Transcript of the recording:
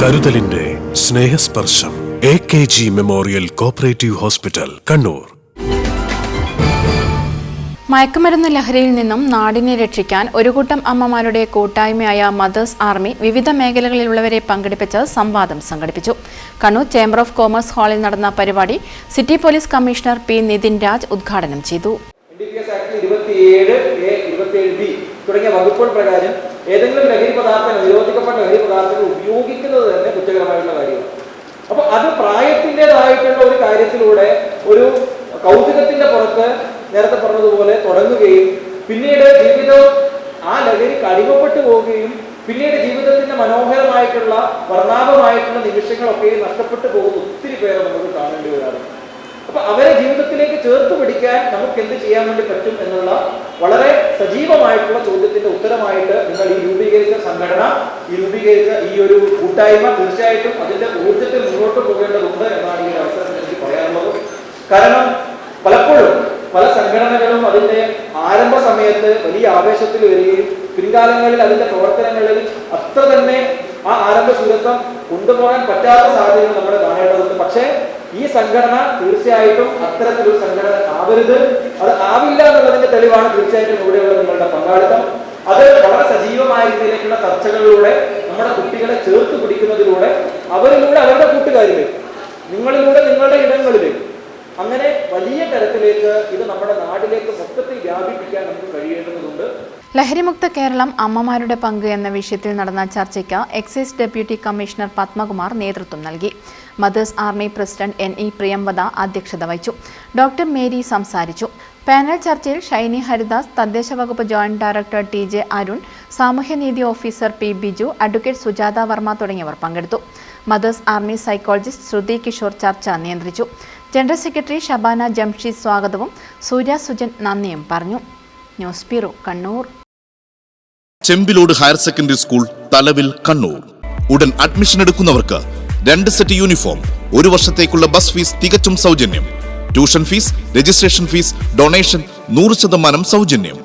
കരുതലിന്റെ Snehasparsham A K G memorial cooperative hospital Kannur. മയക്കുമരുന്ന് ലഹരിയിൽ നിന്നും നാടിനെ രക്ഷിക്കാൻ ഒരു കൂട്ടം അമ്മമാരുടെ കൂട്ടായ്മയായ മദേഴ്സ് ആർമി വിവിധ മേഖലകളിലുള്ളവരെ പങ്കെടുപ്പിച്ച് സംവാദം സംഘടിപ്പിച്ചു. കണ്ണൂർ ചേംബർ ഓഫ് കോമേഴ്സ് ഹാളിൽ നടന്ന പരിപാടി city police commissioner P Nithin Raj ഉദ്ഘാടനം ചെയ്തു. തുടങ്ങിയ വകുപ്പുകൾ പ്രകാരം ഏതെങ്കിലും ലഹരി പദാർത്ഥങ്ങൾ നിരോധിക്കപ്പെട്ട ലഹരി പദാർത്ഥങ്ങൾ ഉപയോഗിക്കുന്നത് തന്നെ കുറ്റകരമായിട്ടുള്ള കാര്യമാണ്. അപ്പൊ അത് പ്രായത്തിന്റെതായിട്ടുള്ള ഒരു കാര്യത്തിലൂടെ ഒരു കൗതുകത്തിന്റെ പുറത്ത് നേരത്തെ പറഞ്ഞതുപോലെ തുടങ്ങുകയും പിന്നീട് ജീവിതം ആ ലഹരി കടിമപ്പെട്ടു പോവുകയും പിന്നീട് ജീവിതത്തിന്റെ മനോഹരമായിട്ടുള്ള വർണാഭമായിട്ടുള്ള നിമിഷങ്ങളൊക്കെ നഷ്ടപ്പെട്ടു പോകുന്ന ഒത്തിരി പേരെ നമുക്ക് കാണേണ്ടി വരാറുണ്ട്. അപ്പൊ അവരെ ജീവിതത്തിലേക്ക് ചേർത്ത് പിടിക്കാൻ നമുക്ക് എന്ത് ചെയ്യാൻ വേണ്ടി പറ്റും എന്നുള്ള വളരെ സജീവമായിട്ടുള്ള ചോദ്യത്തിന്റെ ഉത്തരമായിട്ട് നിങ്ങൾ ഈ രൂപീകരിച്ച സംഘടന ഈ രൂപീകരിച്ച ഈ ഒരു കൂട്ടായ്മ തീർച്ചയായിട്ടും അതിന്റെ ഊർജത്തിൽ മുന്നോട്ട് പോകേണ്ടതുണ്ട് എന്നാണ് ഈ അവസരത്തിൽ എനിക്ക് പറയാനുള്ളത്. കാരണം പലപ്പോഴും പല സംഘടനകളും അതിന്റെ ആരംഭ സമയത്ത് വലിയ ആവേശത്തിൽ വരികയും പിൻകാലങ്ങളിൽ അതിന്റെ പ്രവർത്തനങ്ങളിൽ അത്ര തന്നെ ആ ആരംഭ ശൂരത്വം കൊണ്ടുപോകാൻ പറ്റാത്ത സാഹചര്യം നമ്മൾ കാണേണ്ടതുണ്ട് പക്ഷേ ഈ സംഘടന തീർച്ചയായിട്ടും അത്തരത്തിലൊരു സംഘടന ആവരുത്. അത് ആവില്ല എന്നുള്ളതിന്റെ തെളിവാണ് തീർച്ചയായിട്ടും ഇവിടെയുള്ള നിങ്ങളുടെ പങ്കാളിത്തം. അത് വളരെ സജീവമായ രീതിയിലേക്കുള്ള ചർച്ചകളിലൂടെ നമ്മുടെ കുട്ടികളെ ചേർത്ത് പിടിക്കുന്നതിലൂടെ അവരിലൂടെ അവരുടെ കൂട്ടുകാരികൾ അങ്ങനെ വലിയ തരത്തിലേക്ക് ഇത് നമ്മുടെ നാട്ടിലേക്ക് മൊത്തത്തിൽ വ്യാപിപ്പിക്കാൻ നമുക്ക് കഴിയേണ്ടതുണ്ട്. ലഹരിമുക്ത കേരളം അമ്മമാരുടെ പങ്ക് എന്ന വിഷയത്തിൽ നടന്ന ചർച്ചയ്ക്ക് എക്സൈസ് ഡെപ്യൂട്ടി കമ്മീഷണർ പത്മകുമാർ നേതൃത്വം നൽകി. Mothers army president N E Priyamvada അധ്യക്ഷത വഹിച്ചു. ഡോക്ടർ മേരി സംസാരിച്ചു. പാനൽ ചർച്ചയിൽ ഷൈനി ഹരിദാസ് തദ്ദേശ വകുപ്പ് joint director T J Arun സാമൂഹ്യനീതി officer P Biju advocate Sujatha Varma തുടങ്ങിയവർ പങ്കെടുത്തു. Mothers army psychologist Sruthi Kishore ചർച്ച നിയന്ത്രിച്ചു. ജനറൽ സെക്രട്ടറി ഷബാന ജംഷീദ് സ്വാഗതവും സൂര്യ സുജൻ നന്ദിയും പറഞ്ഞു. News bureau Kannur. Chembilode higher secondary school Thalavil Kannur. ഉടൻ അഡ്മിഷൻ എടുക്കുന്നവർക്ക് രണ്ട് സെറ്റ് യൂണിഫോം ഒരു വർഷത്തേക്കുള്ള ബസ് ഫീസ് തികച്ചും സൗജന്യം. Tuition fees registration fees donation നൂറ് ശതമാനം സൗജന്യം.